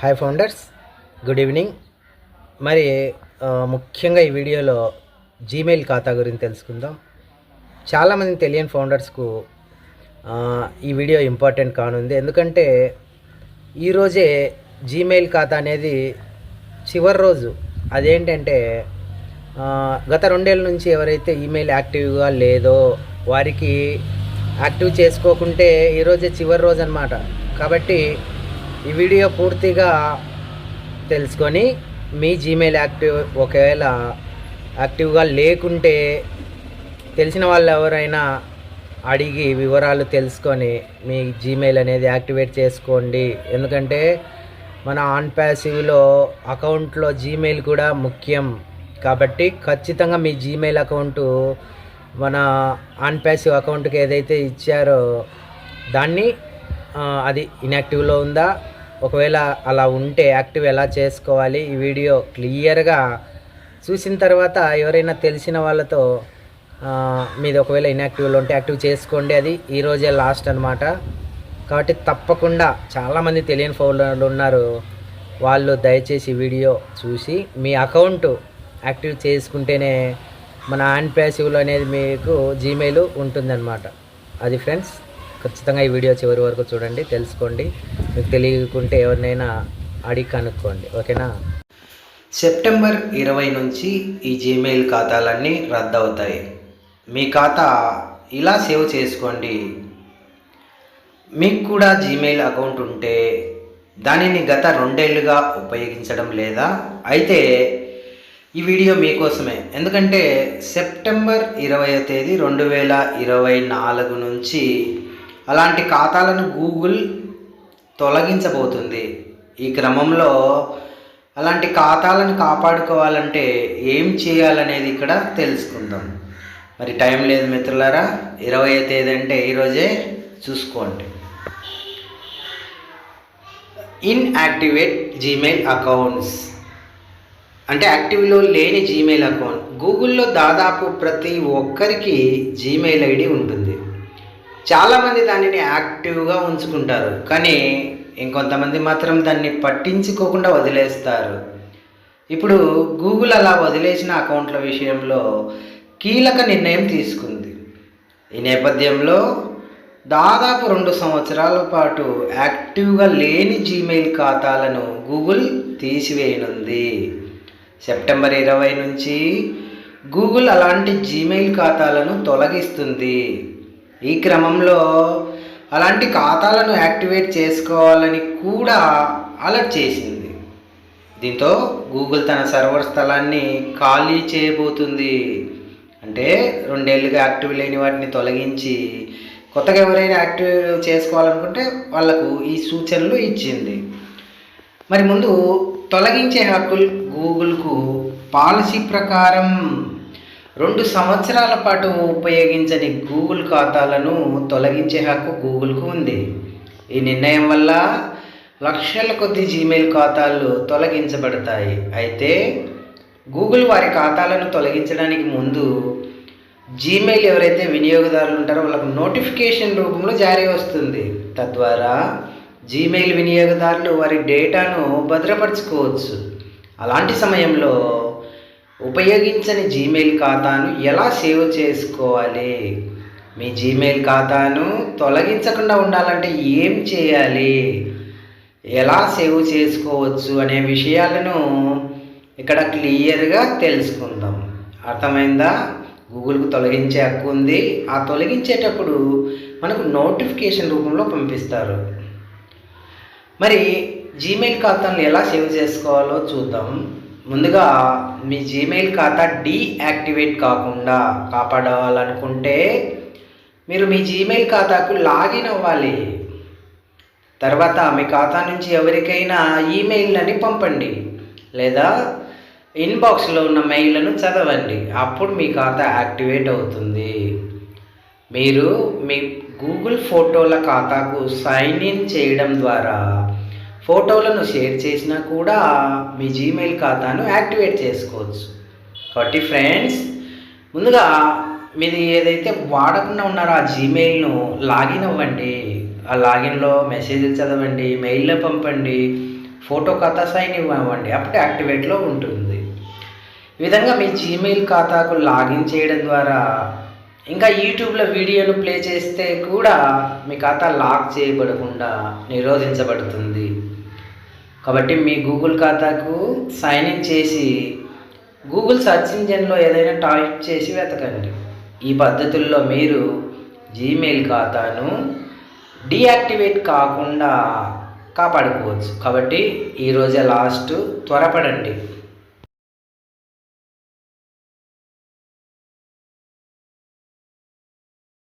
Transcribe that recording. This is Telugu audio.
హాయ్ ఫౌండర్స్ గుడ్ ఈవినింగ్ మరి ముఖ్యంగా ఈ వీడియోలో జీమెయిల్ ఖాతా గురించి తెలుసుకుందాం. చాలామంది తెలియని ఫౌండర్స్కు ఈ వీడియో ఇంపార్టెంట్ కానుంది. ఎందుకంటే ఈరోజే జీమెయిల్ ఖాతా అనేది చివరి రోజు. అదేంటంటే గత రెండేళ్ళ నుంచి ఎవరైతే ఈమెయిల్ యాక్టివ్గా లేదో వారికి యాక్టివ్ చేసుకోకుంటే ఈరోజే చివరి రోజు అనమాట కాబట్టి ఈ వీడియో పూర్తిగా తెలుసుకొని మీ జీమెయిల్ యాక్టివ్ ఒకవేళ యాక్టివ్గా లేకుంటే తెలిసిన వాళ్ళు ఎవరైనా అడిగి వివరాలు తెలుసుకొని మీ జీమెయిల్ అనేది యాక్టివేట్ చేసుకోండి. ఎందుకంటే మన ఆన్ ప్యాసివ్లో అకౌంట్లో జీమెయిల్ కూడా ముఖ్యం. కాబట్టి ఖచ్చితంగా మీ జీమెయిల్ అకౌంటు మన ఆన్ ప్యాసివ్ అకౌంట్కి ఏదైతే ఇచ్చారో దాన్ని అది ఇన్యాక్టివ్లో ఉందా? ఒకవేళ అలా ఉంటే యాక్టివ్ ఎలా చేసుకోవాలి? ఈ వీడియో క్లియర్గా చూసిన తర్వాత ఎవరైనా తెలిసిన వాళ్ళతో మీద మీది ఒకవేళ ఇన్యాక్టివ్లో ఉంటే యాక్టివ్ చేసుకోండి. అది ఈరోజే లాస్ట్ అనమాట కాబట్టి తప్పకుండా చాలామంది తెలియని ఫౌండర్లు ఉన్నారు. వాళ్ళు దయచేసి వీడియో చూసి మీ అకౌంట్ యాక్టివ్ చేసుకుంటేనే మన ఆన్ ప్యాసివ్లు అనేది మీకు జీమెయిల్ ఉంటుందన్నమాట. అది ఫ్రెండ్స్ ఖచ్చితంగా ఈ వీడియో చివరి వరకు చూడండి తెలుసుకోండి. మీకు తెలియకుంటే ఎవరినైనా అడిగి కనుక్కోండి. ఓకేనా? సెప్టెంబర్ ఇరవై నుంచి ఈ జీమెయిల్ ఖాతాలన్నీ రద్దవుతాయి మీ ఖాతా ఇలా సేవ్ చేసుకోండి. మీకు కూడా జీమెయిల్ అకౌంట్ ఉంటే దానిని గత రెండేళ్ళుగా ఉపయోగించడం లేదా? అయితే ఈ వీడియో మీకోసమే. ఎందుకంటే సెప్టెంబర్ ఇరవై తేదీ రెండు వేల ఇరవై నాలుగు నుంచి అలాంటి ఖాతాలను గూగుల్ తొలగించబోతుంది. ఈ క్రమంలో అలాంటి ఖాతాలను కాపాడుకోవాలంటే ఏం చేయాలనేది ఇక్కడ తెలుసుకుందాం. మరి టైం లేదు మిత్రులారా ఇరవై తేదీ అంటే ఈరోజే చూసుకోండి. Inactivate Gmail accounts. అంటే యాక్టివ్లో లేని జీమెయిల్ అకౌంట్. గూగుల్లో దాదాపు ప్రతి ఒక్కరికి జీమెయిల్ ఐడి ఉంటుంది. చాలామంది దానిని యాక్టివ్గా ఉంచుకుంటారు కానీ ఇంకొంతమంది మాత్రం దాన్ని పట్టించుకోకుండా వదిలేస్తారు. ఇప్పుడు గూగుల్ అలా వదిలేసిన అకౌంట్ల విషయంలో కీలక నిర్ణయం తీసుకుంది. ఈ నేపథ్యంలో దాదాపు రెండు సంవత్సరాల పాటు యాక్టివ్గా లేని జీమెయిల్ ఖాతాలను గూగుల్ తీసివేయనుంది. సెప్టెంబర్ ఇరవై నుంచి గూగుల్ అలాంటి జీమెయిల్ ఖాతాలను తొలగిస్తుంది. ఈ క్రమంలో అలాంటి ఖాతాలను యాక్టివేట్ చేసుకోవాలని కూడా అలర్ట్ చేసింది. దీంతో గూగుల్ తన సర్వర్ స్థలాన్ని ఖాళీ చేయబోతుంది. అంటే రెండేళ్ళుగా యాక్టివ్ లేని వాటిని తొలగించి కొత్తగా ఎవరైనా యాక్టివ్ చేసుకోవాలనుకుంటే వాళ్ళకు ఈ సూచనలు ఇచ్చింది. మరి ముందు తొలగించే హక్కులు గూగుల్కు పాలసీ ప్రకారం రెండు సంవత్సరాల పాటు ఉపయోగించని గూగుల్ ఖాతాలను తొలగించే హక్కు గూగుల్కు ఉంది. ఈ నిర్ణయం వల్ల లక్షల కొద్ది జీమెయిల్ ఖాతాలు తొలగించబడతాయి. అయితే గూగుల్ వారి ఖాతాలను తొలగించడానికి ముందు జీమెయిల్ ఎవరైతే వినియోగదారులు ఉంటారో వాళ్ళకు నోటిఫికేషన్ రూపంలో జారీ వస్తుంది. తద్వారా జీమెయిల్ వినియోగదారులు వారి డేటాను భద్రపరచుకోవచ్చు. అలాంటి సమయంలో ఉపయోగించని జీమెయిల్ ఖాతాను ఎలా సేవ్ చేసుకోవాలి? మీ జీమెయిల్ ఖాతాను తొలగించకుండా ఉండాలంటే ఏం చేయాలి? ఎలా సేవ్ చేసుకోవచ్చు అనే విషయాలను ఇక్కడ క్లియర్గా తెలుసుకుందాం. అర్థమైందా? గూగుల్కు తొలగించే హక్కు ఉంది. ఆ తొలగించేటప్పుడు మనకు నోటిఫికేషన్ రూపంలో పంపిస్తారు. మరి జీమెయిల్ ఖాతాను ఎలా సేవ్ చేసుకోవాలో చూద్దాం. ముందుగా మీ జీమెయిల్ ఖాతా డీయాక్టివేట్ కాకుండా కాపాడాలనుకుంటే మీరు మీ జీమెయిల్ ఖాతాకు లాగిన్ అవ్వాలి. తర్వాత మీ ఖాతా నుంచి ఎవరికైనా ఈమెయిల్ని పంపండి. లేదా ఇన్బాక్స్లో ఉన్న మెయిల్లను చదవండి. అప్పుడు మీ ఖాతా యాక్టివేట్ అవుతుంది. మీరు మీ గూగుల్ ఫోటోల ఖాతాకు సైన్ ఇన్ చేయడం ద్వారా ఫోటోలను షేర్ చేసినా కూడా మీ జీమెయిల్ ఖాతాను యాక్టివేట్ చేసుకోవచ్చు. కాబట్టి ఫ్రెండ్స్ ముందుగా మీది ఏదైతే వాడకుండా ఉన్నారో ఆ జీమెయిల్ను లాగిన్ అవ్వండి. ఆ లాగిన్లో మెసేజ్లు చదవండి మెయిల్లో పంపండి ఫోటో ఖాతా సైన్ ఇవ్వండి. అప్పుడు యాక్టివేట్లో ఉంటుంది. ఈ విధంగా మీ జీమెయిల్ ఖాతాకు లాగిన్ చేయడం ద్వారా ఇంకా యూట్యూబ్లో వీడియోను ప్లే చేస్తే కూడా మీ ఖాతా లాక్ చేయబడకుండా నిరోధించబడుతుంది. కాబట్టి మీ గూగుల్ ఖాతాకు సైన్ ఇన్ చేసి గూగుల్ సర్చ్ ఇంజన్లో ఏదైనా టైప్ చేసి వెతకండి. ఈ పద్ధతుల్లో మీరు జీమెయిల్ ఖాతాను డీయాక్టివేట్ కాకుండా కాపాడుకోవచ్చు. కాబట్టి ఈరోజే లాస్ట్. త్వరపడండి.